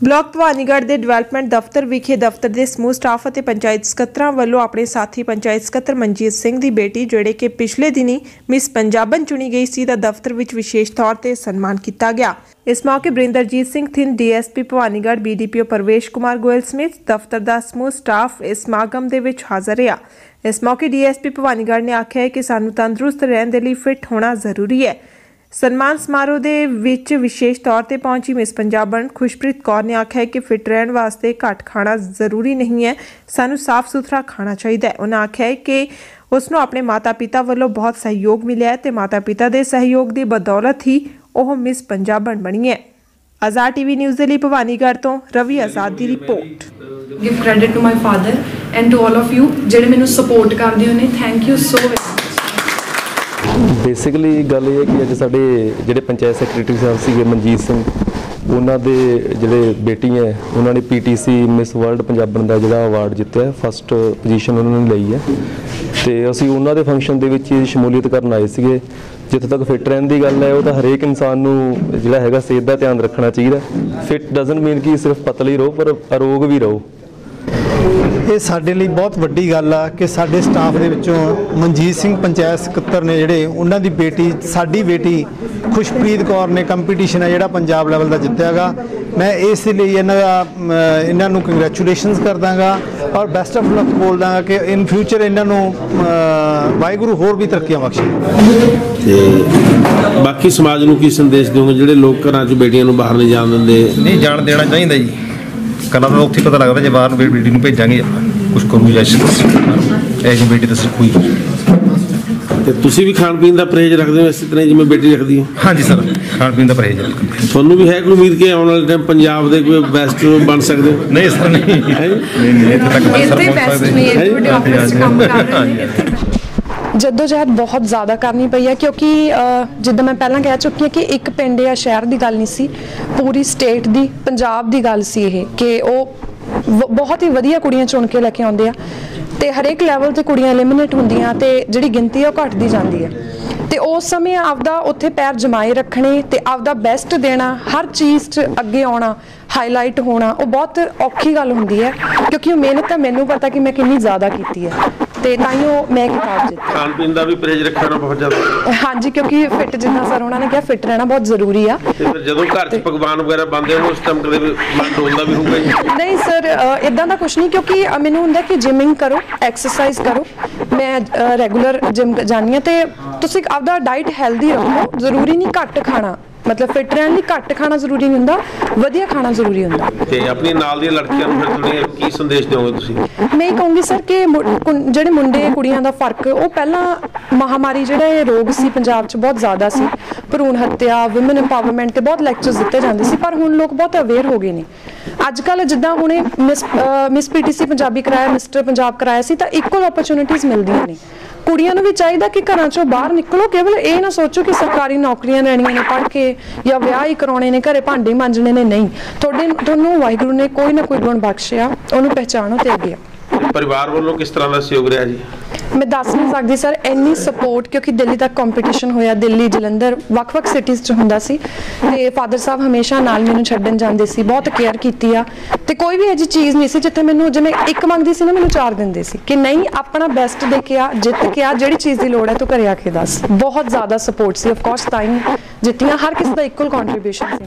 Block Bhawanigarh ਦੇ development ਦਫ਼ਤਰ ਵਿਖੇ ਦਫ਼ਤਰ ਦੇ ਸਮੂਹ ਸਟਾਫ ਅਤੇ ਪੰਚਾਇਤ ਸਕੱਤਰਾਂ ਵੱਲੋਂ ਆਪਣੇ ਸਾਥੀ ਪੰਚਾਇਤ ਸਕੱਤਰ ਮਨਜੀਤ ਸਿੰਘ ਦੀ ਬੇਟੀ, ਜਿਹੜੇ ਕਿ ਪਿਛਲੇ ਦਿਨੀ ਮਿਸ ਪੰਜਾਬਨ ਚੁਣੀ ਗਈ ਸੀ, ਦਾ ਦਫ਼ਤਰ ਵਿੱਚ ਵਿਸ਼ੇਸ਼ ਤੌਰ ਤੇ ਸਨਮਾਨ ਕੀਤਾ ਗਿਆ। ਇਸ ਮੌਕੇ ਬ੍ਰਿੰਦਰਜੀਤ ਸਿੰਘ ਥਿੰਨ ਡੀਐਸਪੀ ਭਵਾਨੀਗੜ੍ਹ ਬੀਡੀਪੀਓ ਪਰਵੇਸ਼ ਕੁਮਾਰ ਗੋਇਲ ਸਮੇਤ ਦਫ਼ਤਰ ਦਾ ਸਮੂਹ ਸਟਾਫ ਇਸ ਸਮਾਗਮ ਦੇ ਵਿੱਚ ਹਾਜ਼ਰ ਰਿਹਾ। ਇਸ ਮੌਕੇ ਡੀਐਸਪੀ ਭਵਾਨੀਗੜ੍ਹ ਨੇ ਆਖਿਆ ਹੈ ਕਿ ਸਾਨੂੰ ਤੰਦਰੁਸਤ ਰਹਿਣ ਦੇ ਲਈ ਫਿੱਟ ਹੋਣਾ ਜ਼ਰੂਰੀ ਹੈ। ਸਨਮਾਨ ਸਮਾਰੋਹ ਦੇ ਵਿੱਚ ਵਿਸ਼ੇਸ਼ ਤੌਰ ਤੇ ਪਹੁੰਚੀ ਮਿਸ ਪੰਜਾਬਣ ਖੁਸ਼ਪ੍ਰੀਤ ਕੌਰ ਨੇ ਆਖਿਆ ਕਿ ਫਿਟ ਰਹਿਣ ਵਾਸਤੇ ਘੱਟ ਖਾਣਾ ਜ਼ਰੂਰੀ ਨਹੀਂ ਹੈ, ਸਾਨੂੰ ਸਾਫ਼ ਸੁਥਰਾ ਖਾਣਾ ਚਾਹੀਦਾ ਹੈ। ਉਹਨਾਂ ਆਖਿਆ ਕਿ ਉਸ ਨੂੰ ਆਪਣੇ ਮਾਤਾ-ਪਿਤਾ ਵੱਲੋਂ ਬਹੁਤ ਸਹਿਯੋਗ ਮਿਲਿਆ ਹੈ ਤੇ ਮਾਤਾ-ਪਿਤਾ ਦੇ ਸਹਿਯੋਗ ਦੀ ਬਦੌਲਤ ਹੀ ਉਹ ਮਿਸ ਪੰਜਾਬਣ ਬਣੀ ਹੈ। ਆਜ਼ਾਦ ਟੀਵੀ ਨਿਊਜ਼ ਦੇ ਲਈ ਭਵਾਨੀਗੜ੍ਹ ਤੋਂ ਰਵੀ ਆਜ਼ਾਦ ਦੀ report. Give credit to my father and to all of you, ਜਿਹੜੇ ਮੈਨੂੰ ਸਪੋਰਟ ਕਰਦੇ ਹੋ ਨੇ thank you so very basically ਗੱਲ ਇਹ ਹੈ ਕਿ ਅੱਜ ਸਾਡੇ ਜਿਹੜੇ ਪੰਚਾਇਤ ਸੈਕਟਰੀ ਸਾਹਿਬ ਸੀਗੇ, ਮਨਜੀਤ ਸਿੰਘ, ਉਹਨਾਂ ਦੇ ਜਿਹੜੇ ਬੇਟੀ ਹੈ, ਉਹਨਾਂ ਨੇ ਪੀਟੀਸੀ ਮਿਸ ਵਰਲਡ ਪੰਜਾਬਣ ਦਾ ਜਿਹੜਾ ਅਵਾਰਡ ਜਿੱਤਿਆ ਫਸਟ ਪੋਜੀਸ਼ਨ ਉਹਨਾਂ ਨੇ ਲਈ ਹੈ। ਤੇ ਅਸੀਂ ਉਹਨਾਂ ਦੇ ਫੰਕਸ਼ਨ ਦੇ ਵਿੱਚ ਸ਼ਮੂਲੀਅਤ ਕਰਨ ਆਏ ਸੀਗੇ। ਜਿੱਥੇ ਤੱਕ ਫਿਟ ਰਹਿਣ ਦੀ ਗੱਲ ਹੈ, ਉਹ ਤਾਂ ਹਰੇਕ ਇਨਸਾਨ ਨੂੰ ਜਿਹੜਾ ਹੈਗਾ ਸਿਹਤ ਦਾ ਧਿਆਨ ਰੱਖਣਾ ਚਾਹੀਦਾ। ਫਿਟ ਡਸਨਟ ਮੀਨ ਕਿ ਸਿਰਫ ਪਤਲੇ ਹੀ ਰਹੋ, ਪਰ ਅਰੋਗ ਵੀ ਰਹੋ। ਇਹ ਸਾਡੇ ਲਈ ਬਹੁਤ ਵੱਡੀ ਗੱਲ ਆ ਕਿ ਸਾਡੇ ਸਟਾਫ ਦੇ ਵਿੱਚੋਂ ਮਨਜੀਤ ਸਿੰਘ ਪੰਚਾਇਤ ਸਕੱਤਰ ਨੇ ਜਿਹੜੇ ਉਹਨਾਂ ਦੀ ਬੇਟੀ ਸਾਡੀ ਬੇਟੀ ਖੁਸ਼ਪ੍ਰੀਤ ਕੌਰ ਨੇ ਕੰਪੀਟੀਸ਼ਨ ਹੈ ਜਿਹੜਾ ਪੰਜਾਬ ਲੈਵਲ ਦਾ ਜਿੱਤਿਆਗਾ ਮੈਂ ਇਸ ਲਈ ਇਹਨਾਂ ਦਾ ਇਹਨਾਂ ਨੂੰ ਕੰਗ੍ਰੈਚੁਲੇਸ਼ਨਸ ਕਰਦਾਗਾ ਔਰ ਬੈਸਟ ਆਫ ਲੱਕ ਬੋਲਦਾਗਾ ਕਿ ਇਨ ਫਿਊਚਰ ਇਹਨਾਂ ਨੂੰ ਵਾਹਿਗੁਰੂ ਹੋਰ ਵੀ ਤਰੱਕੀਆਂ ਬਖਸ਼ੇ। ਤੇ ਬਾਕੀ ਸਮਾਜ ਨੂੰ ਕੀ ਸੰਦੇਸ਼ ਦਿਓਗੇ? ਜਿਹੜੇ ਲੋਕ ਘਰਾਂ 'ਚ ਬੇਟੀਆਂ ਨੂੰ ਬਾਹਰ ਨਹੀਂ ਜਾਣ ਦਿੰਦੇ? ਨਹੀਂ ਜਾਣ ਦੇਣਾ ਚਾਹੀਦਾ ਜੀ। ਕਲਾ ਤਾਂ ਉੱਥੇ ਪਤਾ ਲੱਗਦਾ ਜੇ ਬਾਹਰ ਨੂੰ ਬੇ- ਬੇਟੀ ਨੂੰ ਭੇਜਾਂਗੇ ਕੁਝ ਕਰੂ ਜਾਂ ਇਹ ਜੀ ਬੇਟੀ ਤਾਂ ਸਿਰ ਕੋਈ ਤੇ ਤੁਸੀਂ ਵੀ ਖਾਣ ਪੀਣ ਦਾ ਪਰਹੇਜ਼ ਰੱਖਦੇ ਹੋ ਇਸੇ ਤਰ੍ਹਾਂ ਹੀ ਜਿਵੇਂ ਬੇਟੀ ਰੱਖਦੀ ਹੈ? ਹਾਂਜੀ ਸਰ ਖਾਣ ਪੀਣ ਦਾ ਪਰਹੇਜ਼ ਹੈ। ਤੁਹਾਨੂੰ ਵੀ ਹੈ ਕੋਈ ਉਮੀਦ ਕਿ ਆਉਣ ਵਾਲੇ ਟਾਈਮ ਪੰਜਾਬ ਦੇ ਕੋਈ ਬੈਸਟ ਬਣ ਸਕਦੇ ਹੋ? ਨਹੀਂ ਸਰ ਨਹੀਂ। ਨਹੀਂ ਨਹੀਂ ਇੱਥੇ ਤੱਕ ਸਰ ਇੱਥੇ ਪਹੁੰਚ ਬੈਸਟ ਸਕਦੇ। ਨੇ? ਤੁਹਾਡੇ ਆਫਿਸ 'ਚ ਕੰਮ ਕਰ ਰਹੇ ਨੇ ਇੱਥੇ best ਜਦੋਜਹਿਦ ਬਹੁਤ ਜ਼ਿਆਦਾ ਕਰਨੀ ਪਈ ਹੈ, ਕਿਉਂਕਿ ਜਿੱਦਾਂ ਮੈਂ ਪਹਿਲਾਂ ਕਹਿ ਚੁੱਕੀ ਹਾਂ ਕਿ ਇੱਕ ਪਿੰਡ ਜਾਂ ਸ਼ਹਿਰ ਦੀ ਗੱਲ ਨਹੀਂ ਸੀ, ਪੂਰੀ ਸਟੇਟ ਦੀ, ਪੰਜਾਬ ਦੀ ਗੱਲ ਸੀ ਇਹ ਕਿ ਉਹ ਵ- ਬਹੁਤ ਹੀ ਵਧੀਆ ਕੁੜੀਆਂ ਚੁਣ ਕੇ ਲੈ ਕੇ ਆਉਂਦੇ ਆ ਤੇ ਹਰੇਕ ਲੈਵਲ ਤੇ ਕੁੜੀਆਂ ਐਲੀਮੀਨੇਟ ਹੁੰਦੀਆਂ ਤੇ ਜਿਹੜੀ ਗਿਣਤੀ ਆ ਉਹ ਘਟਦੀ ਜਾਂਦੀ ਹੈ। ਤੇ ਉਸ ਸਮੇਂ ਆਪਦਾ ਉੱਥੇ ਪੈਰ ਜਮਾਏ ਰੱਖਣੇ ਤੇ ਆਪਦਾ ਬੈਸਟ ਦੇਣਾ, ਹਰ ਚੀਜ਼ 'ਚ ਅੱਗੇ ਆਉਣਾ ਹਾਈਲਾਈਟ ਹੋਣਾ, ਉਹ ਬਹੁਤ ਔਖੀ ਗੱਲ ਹੁੰਦੀ ਹੈ, ਕਿਉਂਕਿ ਉਹ ਮਿਹਨਤ ਤਾਂ ਮੈਨੂੰ ਪਤਾ ਕਿ ਮੈਂ ਕਿੰਨੀ ਜ਼ਿਆਦਾ ਕੀਤੀ ਹੈ। ਤੇ ਤਾਂ ਹੀ ਉਹ ਮੈਂ ਕਿਤਾਬ ਜਿੱਤੀ ਖਾਣ ਪੀਣ ਦਾ ਵੀ ਪਰਹੇਜ਼ ਰੱਖਣਾ ਬਹੁਤ ਜ਼ਿਆਦਾ ਹਾਂਜੀ ਕਿਉਂਕਿ ਫਿੱਟ ਜਿੰਨਾ ਸਰ ਉਹਨਾਂ ਨੇ ਕਿਹਾ ਫਿੱਟ ਰਹਿਣਾ ਬਹੁਤ ਜ਼ਰੂਰੀ ਆ। ਤੇ ਫਿਰ ਜਦੋਂ ਘਰ 'ਚ ਪਕਵਾਨ ਵਗੈਰਾ ਬਣਦੇ ਹੋ ਉਸ ਟਾਈਮ ਕਦੇ ਮਨ ਡੋਲਦਾ ਵੀ ਹੋਊਗਾ ਜੀ ਨਹੀਂ ਸਰ ਇਦਾਂ ਦਾ ਕੁਝ ਨਹੀਂ ਕਿਉਂਕਿ ਅ, ਮੈਨੂੰ ਹੁੰਦਾ ਕਿ ਜਿਮਿੰਗ ਕਰੋ ਐਕਸਰਸਾਈਜ਼ ਕਰੋ। ਮੈਂ ਰੈਗੂਲਰ ਜਿਮ ਜਾਂਦੀ ਹਾਂ ਤੇ ਤੁਸੀਂ ਆਪਦਾ ਡਾਈਟ ਹੈਲਦੀ ਰੱਖੋ ਜ਼ਰੂਰੀ ਨਹੀਂ ਘੱਟ ਖਾਣਾ। ਮਤਲਬ ਫਿੱਟ ਰਹਿਣ ਲਈ ਘੱਟ ਖਾਣਾ ਜ਼ਰੂਰੀ ਨਹੀਂ ਹੁੰਦਾ ਵਧੀਆ ਖਾਣਾ ਜ਼ਰੂਰੀ ਹੁੰਦਾ। ਤੇ ਆਪਣੀ ਨਾਲ ਦੀਆਂ ਲੜਕੀਆਂ ਨੂੰ ਫਿਰ ਤੁਸੀਂ ਕੀ ਸੰਦੇਸ਼ ਦਿਓਗੇ ਤੁਸੀਂ? ਮੈਂ ਕਹੂੰਗੀ ਸਰ ਕਿ ਜਿਹੜੇ ਮੁੰਡੇ ਕੁੜੀਆਂ ਦਾ ਫ਼ਰਕ ਉਹ ਪਹਿਲਾਂ ਮਹਾਮਾਰੀ ਜਿਹੜਾ ਇਹ ਰੋਗ ਸੀ ਪੰਜਾਬ 'ਚ ਬਹੁਤ ਜ਼ਿਆਦਾ ਸੀ। ਭਰੂਣ ਹੱਤਿਆ ਔਮਨ ਇੰਪਾਵਰਮੈਂਟ ਤੇ ਬਹੁਤ ਲੈਕਚਰਸ ਦਿੱਤੇ ਜਾਂਦੇ ਸੀ ਪਰ ਹੁਣ ਲੋਕ ਬਹੁਤ ਅਵੇਅਰ ਹੋ ਗਏ ਨੇ। ਅੱਜ ਕੱਲ ਜਿੱਦਾਂ ਹੁਣੇ ਮਿਸ ਪੀਟੀਸੀ ਪੰਜਾਬੀ ਕਰਾਇਆ ਮਿਸਟਰ ਪੰਜਾਬ ਕਰਾਇਆ ਸੀ ਤਾਂ ਇਕੁਅਲ ਓਪਰਚੁਨਿਟੀਆਂ ਮਿਲਦੀਆਂ ਨੇ। ਕੁੜੀਆਂ ਨੂੰ ਵੀ ਚਾਹੀਦਾ ਕਿ ਘਰਾਂ ਚੋਂ ਬਾਹਰ ਨਿਕਲੋ, ਕੇਵਲ ਇਹ ਨਾ ਸੋਚੋ ਕਿ ਸਰਕਾਰੀ ਨੌਕਰੀਆਂ ਲੈਣੀਆਂ ਨੇ ਪੜ੍ਹ ਕੇ ਜਾਂ ਵਿਆਹ ਹੀ ਕਰਾਉਣੇ ਨੇ, ਘਰੇ ਭਾਂਡੇ ਮਾਂਜਣੇ ਨੇ, ਨਹੀਂ। ਤੁਹਾਡੇ ਤੁਹਾਨੂੰ ਵਾਹਿਗੁਰੂ ਨੇ ਕੋਈ ਨਾ ਕੋਈ ਗੁਣ ਬਖਸ਼ਿਆ, ਉਹਨੂੰ ਪਹਿਚਾਣੋ ਤੇ ਅੱਗੇ ਪਰਿਵਾਰ ਵੱਲੋਂ ਕਿਸ ਤਰ੍ਹਾਂ ਦਾ ਸਹਿਯੋਗ ਰਿਹਾ ਜੀ? ਮੈਂ ਦੱਸ ਨਹੀਂ ਸਕਦੀ, ਸਰ, ਇੰਨੀ ਸਪੋਰਟ ਕਿਉਂਕਿ ਦਿੱਲੀ ਤੱਕ ਕੰਪੀਟੀਸ਼ਨ ਹੋਇਆ, ਦਿੱਲੀ, ਜਲੰਧਰ, ਵੱਖ-ਵੱਖ ਸਿਟੀਜ਼ 'ਚ ਹੁੰਦਾ ਸੀ। ਤੇ ਫਾਦਰ ਸਾਹਿਬ ਹਮੇਸ਼ਾ ਨਾਲ ਮੈਨੂੰ ਛੱਡਣ ਜਾਂਦੇ ਸੀ, ਬਹੁਤ ਕੇਅਰ ਕੀਤੀ ਆ। ਤੇ ਕੋਈ ਵੀ ਅਜਿਹੀ ਚੀਜ਼ ਨਹੀਂ ਸੀ ਜਿੱਥੇ ਮੈਨੂੰ ਜਿਵੇਂ ਇੱਕ ਮੰਗਦੀ ਸੀ ਨਾ, ਮੈਨੂੰ ਚਾਰ ਦਿੰਦੇ ਸੀ। ਕਿ ਨਹੀਂ, ਆਪਣਾ ਬੈਸਟ ਦੇ ਕੇ ਆ, ਜਿੱਤ ਕੇ ਆ, ਜਿਹੜੀ ਚੀਜ਼ ਦੀ ਲੋੜ ਹੈ, ਤੂੰ ਘਰੇ ਆ ਕੇ ਦੱਸ। ਬਹੁਤ ਜ਼ਿਆਦਾ ਸਪੋਰਟ ਸੀ ਆਫ ਕੋਰਸ ਤਾਂ ਜਿੱਤੀਆਂ, ਹਰ ਕਿਸੇ ਦਾ ਇਕੁਅਲ ਕੰਟਰੀਬਿਊਸ਼ਨ ਸੀ।